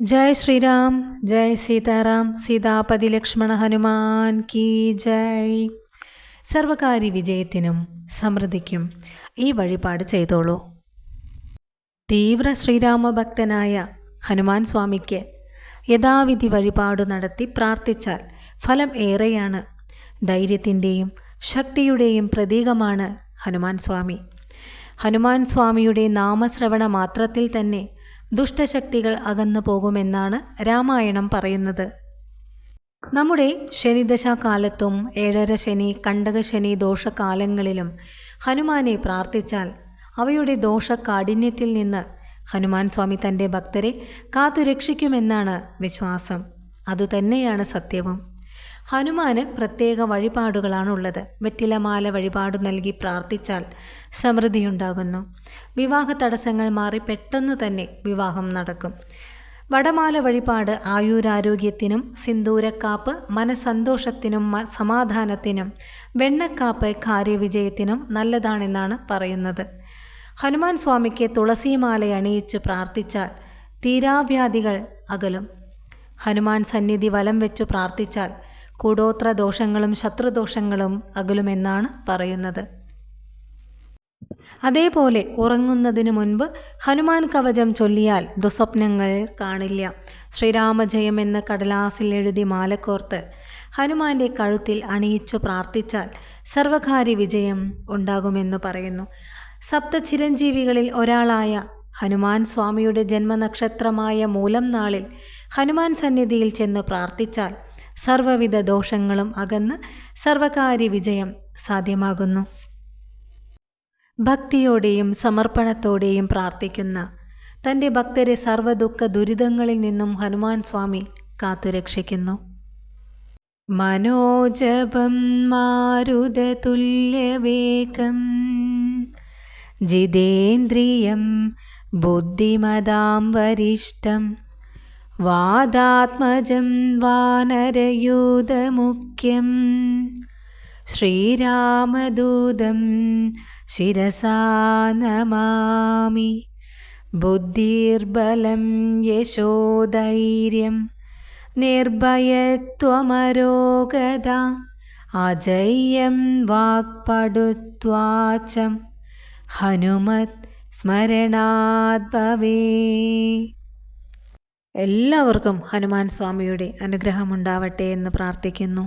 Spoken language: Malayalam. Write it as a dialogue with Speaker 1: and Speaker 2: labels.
Speaker 1: ജയ് ശ്രീരാം ജയ് സീതാറാം സീതാപതി ലക്ഷ്മണ ഹനുമാൻ കീ ജയ്. സർവകാരി വിജയത്തിനും സമൃദ്ധിക്കും ഈ വഴിപാട് ചെയ്തോളൂ. തീവ്ര ശ്രീരാമഭക്തനായ ഹനുമാൻ സ്വാമിക്ക് യഥാവിധി വഴിപാട് നടത്തി പ്രാർത്ഥിച്ചാൽ ഫലം ഏറെയാണ്. ധൈര്യത്തിന്റെയും ശക്തിയുടെയും പ്രതീകമാണ് ഹനുമാൻ സ്വാമി. ഹനുമാൻ സ്വാമിയുടെ നാമശ്രവണ മാത്രത്തിൽ തന്നെ ദുഷ്ടശക്തികൾ അകന്നു പോകുമെന്നാണ് രാമായണം പറയുന്നത്. നമ്മുടെ ശനിദശാകാലത്തും ഏഴര ശനി കണ്ടകശനി ദോഷകാലങ്ങളിലും ഹനുമാനെ പ്രാർത്ഥിച്ചാൽ അവയുടെ ദോഷകാഠിന്യത്തിൽ നിന്ന് ഹനുമാൻ സ്വാമി തന്റെ ഭക്തരെ കാത്തുരക്ഷിക്കുമെന്നാണ് വിശ്വാസം. അതുതന്നെയാണ് സത്യവും. ഹനുമാന് പ്രത്യേക വഴിപാടുകളാണുള്ളത്. വെറ്റിലമാല വഴിപാട് നൽകി പ്രാർത്ഥിച്ചാൽ സമൃദ്ധിയുണ്ടാകുന്നു. വിവാഹ തടസ്സങ്ങൾ മാറി പെട്ടെന്ന് തന്നെ വിവാഹം നടക്കും. വടമാല വഴിപാട് ആയുരാരോഗ്യത്തിനും സിന്ദൂരക്കാപ്പ് മനസന്തോഷത്തിനും സമാധാനത്തിനും വെണ്ണക്കാപ്പ് കാര്യവിജയത്തിനും നല്ലതാണെന്നാണ് പറയുന്നത്. ഹനുമാൻ സ്വാമിക്ക് തുളസിമാല അണിയിച്ച് പ്രാർത്ഥിച്ചാൽ തീരാവ്യാധികൾ അകലും. ഹനുമാൻ സന്നിധി വലം വെച്ചു പ്രാർത്ഥിച്ചാൽ കൂടോത്ര ദോഷങ്ങളും ശത്രുദോഷങ്ങളും അകലുമെന്നാണ് പറയുന്നത്. അതേപോലെ ഉറങ്ങുന്നതിന് മുൻപ് ഹനുമാൻ കവചം ചൊല്ലിയാൽ ദുസ്വപ്നങ്ങൾ കാണില്ല. ശ്രീരാമജയം എന്ന കടലാസിൽ എഴുതി മാലക്കോർത്ത് ഹനുമാന്റെ കഴുത്തിൽ അണിയിച്ചു പ്രാർത്ഥിച്ചാൽ സർവകാര്യ വിജയം ഉണ്ടാകുമെന്ന് പറയുന്നു. സപ്ത ചിരഞ്ജീവികളിൽ ഒരാളായ ഹനുമാൻ സ്വാമിയുടെ ജന്മനക്ഷത്രമായ മൂലം നാളിൽ ഹനുമാൻ സന്നിധിയിൽ ചെന്ന് പ്രാർത്ഥിച്ചാൽ സർവവിധ ദോഷങ്ങളും അകന്ന് സർവകാര്യ വിജയം സാധ്യമാകുന്നു. ഭക്തിയോടെയും സമർപ്പണത്തോടെയും പ്രാർത്ഥിക്കുന്ന തന്റെ ഭക്തരെ സർവദുഃഖ ദുരിതങ്ങളിൽ നിന്നും ഹനുമാൻ സ്വാമി കാത്തുരക്ഷിക്കുന്നു. മനോജപം മാരുതതുല്യവേഗം ജിതേന്ദ്രിയം ബുദ്ധിമതാം വരിഷ്ടം വാദാത്മജം വാനരയൂതമുഖ്യം. ശ്രീരാമദൂതം ശിരസാ നമാമി. ബുദ്ധിർബലം യശോധൈര്യം നിർഭയത്വമരോഗത അജയ്യം വാക്പടുത്വാചം ഹനുമത് സ്മരണാത് ഭവേ എല്ലാവർക്കും ഹനുമാൻ സ്വാമിയുടെ അനുഗ്രഹമുണ്ടാവട്ടെ എന്ന് പ്രാർത്ഥിക്കുന്നു.